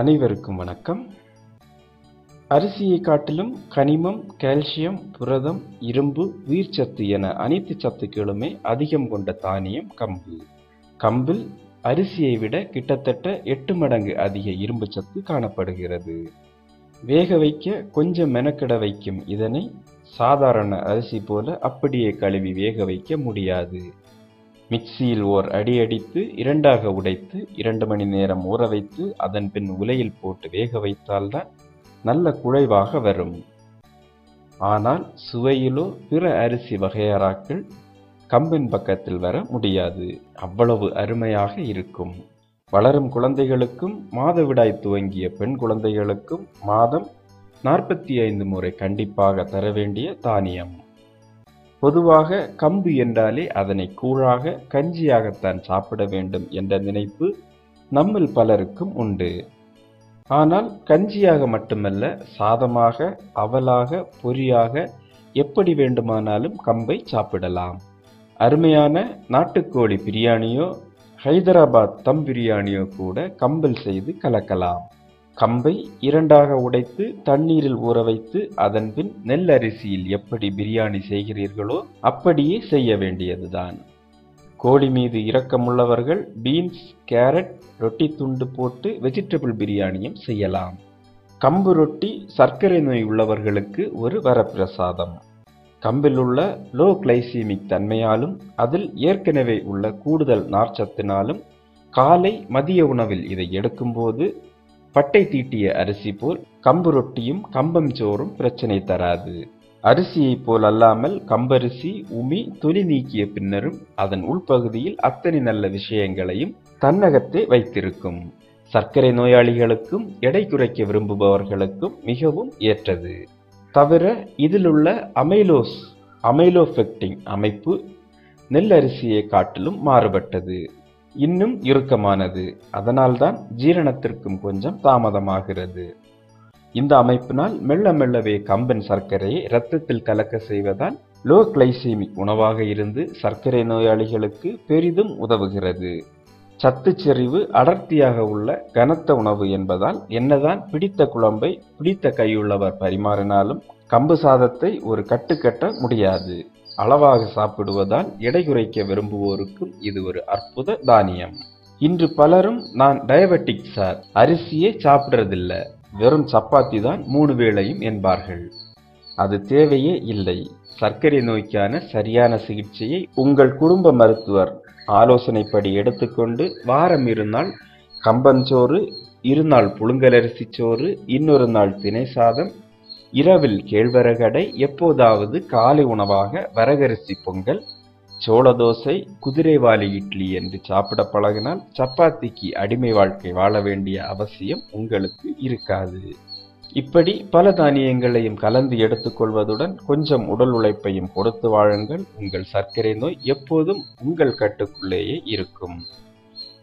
அனைவருக்கும் வணக்கம். அரிசியை காட்டிலும் கனிமம் கால்சியம் புரதம் இரும்பு உயிர்ச்சத்து என அனைத்து சத்துக்களுமே அதிகம் கொண்ட தானியம் கம்பு. கம்பில் அரிசியை விட கிட்டத்தட்ட எட்டு மடங்கு அதிக இரும்பு சத்து காணப்படுகிறது. வேக வைக்க கொஞ்சம் மெனக்கிட வைக்கும். இதனை சாதாரண அரிசி போல அப்படியே கழுவி வேக வைக்க முடியாது. மிக்சியில் ஓர் அடி அடித்து இரண்டாக உடைத்து இரண்டு மணி நேரம் ஊற வைத்து அதன் பின் உலையில் போட்டு வேக வைத்தால்தான் நல்ல குழைவாக வரும். ஆனால் சுவையிலோ பிற அரிசி வகையறாக்கள் கம்பின் பக்கத்தில் வர முடியாது. அவ்வளவு அருமையாக இருக்கும். வளரும் குழந்தைகளுக்கும் மாதவிடாய் துவங்கிய பெண் குழந்தைகளுக்கும் மாதம் நாற்பத்தி ஐந்து முறை கண்டிப்பாக தர வேண்டிய தானியம். பொதுவாக கம்பு என்றாலே அதனை கூழாக கஞ்சியாகத்தான் சாப்பிட வேண்டும் என்ற நினைப்பு நம்மில் பலருக்கும் உண்டு. ஆனால் கஞ்சியாக மட்டுமல்ல சாதமாக அவலாக பொரியாக எப்படி வேண்டுமானாலும் கம்பை சாப்பிடலாம். அருமையான நாட்டுக்கோழி பிரியாணியோ ஹைதராபாத் தம் பிரியாணியோ கூட கம்பில் செய்து கலக்கலாம். கம்பை இரண்டாக உடைத்து தண்ணீரில் ஊற வைத்து அதன்பின் நெல் அரிசியில் எப்படி பிரியாணி செய்கிறீர்களோ அப்படியே செய்ய வேண்டியதுதான். கோழி மீது இரக்கமுள்ளவர்கள் பீன்ஸ் கேரட் ரொட்டி துண்டு போட்டு வெஜிடபிள் பிரியாணியும் செய்யலாம். கம்பு ரொட்டி சர்க்கரை நோய் உள்ளவர்களுக்கு ஒரு வரப்பிரசாதம். கம்பில் உள்ள லோ கிளைசீமிக் தன்மையாலும் அதில் ஏற்கனவே உள்ள கூடுதல் நார்ச்சத்தினாலும் காலை மதிய உணவில் இதை எடுக்கும்போது பட்டை தீட்டிய அரிசி போல் கம்பு ரொட்டியும் கம்பம் சோறும் பிரச்சனை தராது. அரிசியைப் போல் அல்லாமல் கம்பரிசி உமி துணி நீக்கிய பின்னரும் அதன் உள்பகுதியில் அத்தனை நல்ல விஷயங்களையும் தன்னகத்தே வைத்திருக்கும். சர்க்கரை நோயாளிகளுக்கும் எடை குறைக்க விரும்புபவர்களுக்கும் மிகவும் ஏற்றது. தவிர இதிலுள்ள அமைலோஸ் அமைலோஃபெக்டிங் அமைப்பு நெல் அரிசியை காட்டிலும் மாறுபட்டது. இன்னும் இறுக்கமானது. அதனால்தான் ஜீரணத்திற்கும் கொஞ்சம் தாமதமாகிறது. இந்த அமைப்பினால் மெல்ல மெல்லவே கம்பன் சர்க்கரையை இரத்தத்தில் கலக்க செய்வதால் லோ கிளைசீமிக் உணவாக இருந்து சர்க்கரை நோயாளிகளுக்கு பெரிதும் உதவுகிறது. சத்து செறிவு அடர்த்தியாக உள்ள கனத்த உணவு என்பதால் என்னதான் பிடித்த குழம்பை பிடித்த கையுள்ளவர் பரிமாறினாலும் கம்பு சாதத்தை ஒரு கட்டுக்கட்ட முடியாது. அளவாக சாப்பிடுவதால் எடை குறைக்க விரும்புவோருக்கும் இது ஒரு அற்புத தானியம். இன்று பலரும் நான் டயபெட்டிக் சார் அரிசியே சாப்பிடுறதில்ல. வெறும் சப்பாத்தி தான் மூணு வேளையும் என்பார்கள். அது தேவையே இல்லை. சர்க்கரை நோய்க்கான சரியான சிகிச்சையை உங்கள் குடும்ப மருத்துவர் ஆலோசனைப்படி எடுத்துக்கொண்டு வாரம் இருநாள் கம்பஞ்சோறு இருநாள் புழுங்கலரிசி சோறு இன்னொரு நாள் திணை சாதம் இரவில் கேழ்வரகடை எப்போதாவது காலை உணவாக வரகரிசி பொங்கல் சோள தோசை குதிரைவாலி இட்லி என்று சாப்பிட பழகினால் சப்பாத்திக்கு அடிமை வாழ்க்கை வாழ வேண்டிய அவசியம் உங்களுக்கு இருக்காது. இப்படி பல தானியங்களையும் கலந்து எடுத்துக்கொள்வதுடன் கொஞ்சம் உடல் உழைப்பையும் கொடுத்து வாழுங்கள். உங்கள் சர்க்கரை நோய் எப்போதும் உங்கள் கட்டுக்குள்ளேயே இருக்கும்.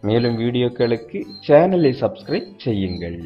மேலும் வீடியோக்களுக்கு சேனலை சப்ஸ்கிரைப் செய்யுங்கள்.